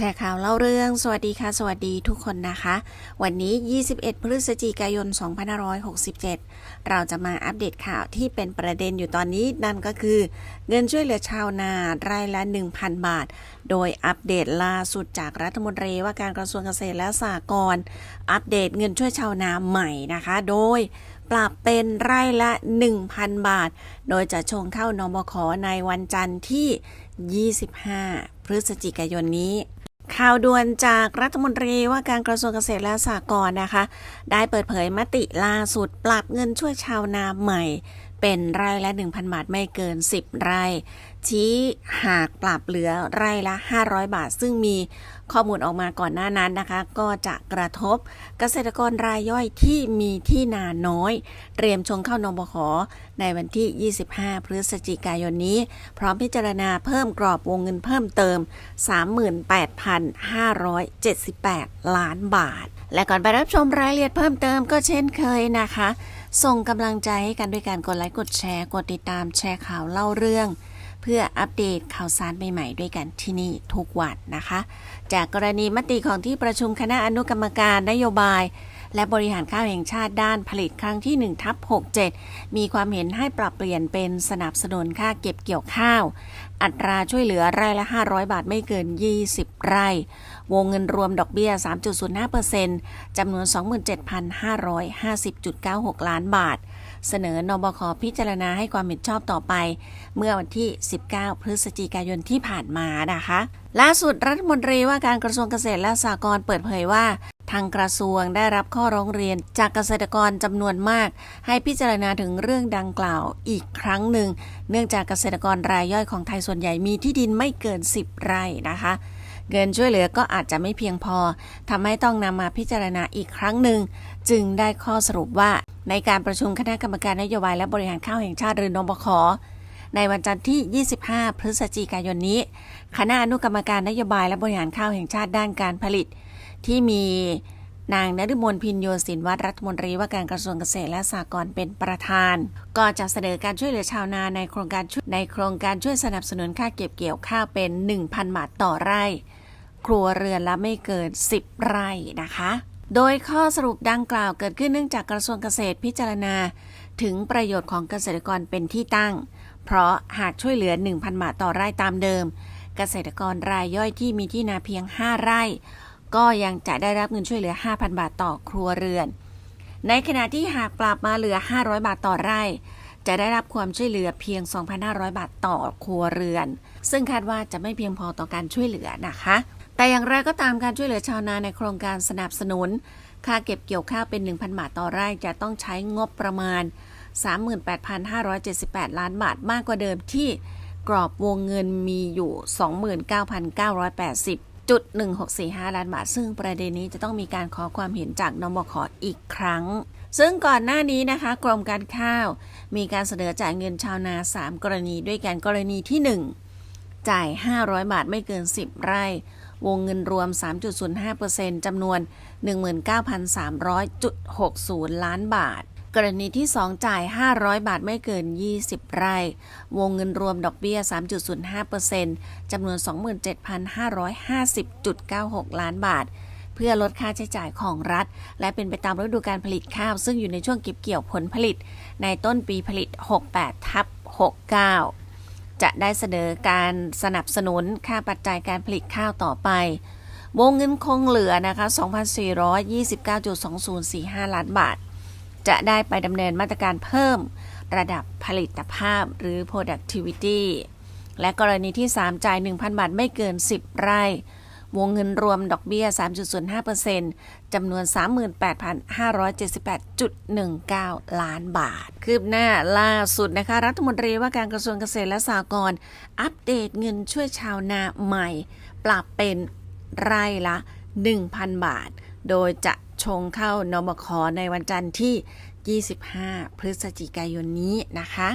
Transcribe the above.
แชร์ข่าวเล่าเรื่อง สวัสดีค่ะ สวัสดีทุกคนนะคะ วันนี้ 21 พฤศจิกายน 2567 เราจะมาอัปเดตข่าวที่เป็นประเด็นอยู่ตอนนี้นั่นก็คือ เงินช่วยเหลือชาวนาไร่ละ 1,000 บาท โดยอัปเดตล่าสุดจากรัฐมนตรีว่าการกระทรวงเกษตรและสหกรณ์อัปเดตเงินช่วยชาวนาใหม่นะคะ โดยปรับเป็นไร่ละ 1,000 บาท โดยจะชงเข้านบขในวันจันทร์ที่ 25 พฤศจิกายนนี้ ข่าวด่วนจากรัฐมนตรีว่าการกระทรวงเกษตรและสหกรณ์นะคะ ได้เปิดเผยมติล่าสุดปรับเงินช่วยชาวนาใหม่ เป็นไร่ละ 1,000 บาทไม่เกิน 10 ไร่ ชี้หากปรับเหลือไร่ละ 500 บาท ซึ่งมีข้อมูลออกมาก่อนหน้านั้นนะคะ ก็จะกระทบเกษตรกรรายย่อยที่มีที่นาน้อย เตรียมชงเข้านบขในวันที่ 25 พฤศจิกายนนี้ พร้อมพิจารณาเพิ่มกรอบวงเงินเพิ่มเติม 38,578 ล้านบาท และก่อนไปรับชมรายละเอียดเพิ่มเติมก็เช่นเคยนะคะ ส่งกำลังใจให้กันด้วยการกดไลค์กดแชร์ กดติดตามแชร์ข่าวเล่าเรื่อง เพื่ออัปเดตข่าวสารใหม่ๆด้วยกันที่นี่ทุกวันนะคะ จากกรณีมติของที่ประชุมคณะอนุกรรมการนโยบาย และบริหารข้าวแห่งชาติด้านผลิตครั้งที่1ทับ67 มีความเห็นให้ปรับเปลี่ยนเป็นสนับสนุนค่าเก็บเกี่ยวข้าว อัตราช่วยเหลือไร่ละ 500 บาทไม่เกิน 20 ไร่ วงเงินรวมดอกเบี้ย 3.05%จำนวน 27,550.96 ล้านบาท เสนอนบคพิจารณาให้ความเห็นชอบต่อไป เมื่อวันที่ 19 พฤศจิกายนที่ผ่านมานะคะ ล่าสุดรัฐมนตรีว่าการกระทรวงเกษตรและสหกรณ์เปิดเผยว่า ทางกระทรวงได้รับข้อร้องเรียนจากเกษตรกรจำนวนมาก ให้พิจารณาถึงเรื่องดังกล่าวอีกครั้งหนึ่ง เนื่องจากเกษตรกรรายย่อยของไทยส่วนใหญ่มีที่ดินไม่เกิน 10 ไร่นะคะเงินช่วยเหลือก็อาจจะไม่เพียงพอทำให้ต้องนำมาพิจารณาอีกครั้งหนึ่ง จึงได้ข้อสรุปว่าในการประชุมคณะกรรมการนโยบายและบริหารข้าวแห่งชาติหรือนบคในวันจันทร์ที่ 25 พฤศจิกายนนี้ คณะอนุกรรมการนโยบายและบริหารข้าวแห่งชาติด้านการผลิต ที่มีนางนฤมลพินโยสินวัตรรัฐมนตรีว่าการกระทรวงเกษตรและสหกรณ์เป็นประธาน ก็จะเสนอการช่วยเหลือชาวนาในโครงการช่วยในโครงการช่วยสนับสนุนค่าเก็บเกี่ยวข้าวเป็น 1,000 บาทต่อไร่ ครัวเรือนละไม่เกิน 10 ไร่นะคะ โดยข้อสรุปดังกล่าวเกิดขึ้นเนื่องจากกระทรวงเกษตรพิจารณา ถึงประโยชน์ของเกษตรกรเป็นที่ตั้ง เพราะหากช่วยเหลือ 1,000 บาทต่อไร่ตามเดิม เกษตรกรรายย่อยที่มีที่นาเพียง 5 ไร่ ก็ยังจะได้รับเงินช่วยเหลือ 5,000 บาทต่อครัวเรือน ในขณะที่หากปรับมาเหลือ 500 บาทต่อไร่ จะได้รับความช่วยเหลือเพียง 2,500 บาทต่อครัวเรือน ซึ่งคาดว่าจะไม่เพียงพอต่อการช่วยเหลือนะคะ แต่อย่างไรก็ตามการช่วยเหลือชาวนาในโครงการสนับสนุน ค่าเก็บเกี่ยวข้าวเป็น 1,000 บาทต่อไร่จะต้องใช้งบประมาณ 38,578 ล้านบาทมากกว่าเดิมที่กรอบวงเงินมีอยู่ 29,980 จุด1645 ล้านบาท ซึ่งประเด็นนี้จะต้องมีการขอความเห็นจากนบขอีกครั้ง ซึ่งก่อนหน้านี้นะคะ กรมการข้าว มีการเสนอจ่ายเงินชาวนา 3 กรณีด้วยกันกรณีที่ 1 จ่าย 500 บาทไม่เกิน 10 ไร่ วงเงินรวม 3.05%จำนวน 19,300.60 ล้านบาท กรณีที่ 2 จ่าย 500 บาทไม่เกิน 20 ไร่ วงเงินรวมดอกเบี้ย 3.05%จำนวน 27,550.96 ล้านบาท เพื่อลดค่าใช้จ่ายของรัฐ และเป็นไปตามฤดูการผลิตข้าว ซึ่งอยู่ในช่วงเก็บเกี่ยวผลผลิต ในต้นปีผลิต 68 ทับ 69 จะได้เสนอการสนับสนุนค่าปัจจัยการผลิตข้าวต่อไปวงเงินคงเหลือนะคะ 2,429.2045 ล้านบาท จะได้ไปดำเนินมาตรการเพิ่มระดับผลิตภาพหรือ productivity และกรณีที่ 3 จ่าย 1,000 บาทไม่เกิน 10 ไร่ วงเงินรวมดอกเบี้ย 3.05%จำนวน 38,578.19 ล้านบาท คืบหน้าล่าสุดนะคะ รัฐมนตรีว่าการกระทรวงเกษตรและสหกรณ์อัปเดตเงินช่วยชาวนาใหม่ ปรับเป็นไร่ละ 1,000 บาท โดยจะชงเข้านบคในวันจันทร์ที่ 25 พฤศจิกายนนี้นะคะ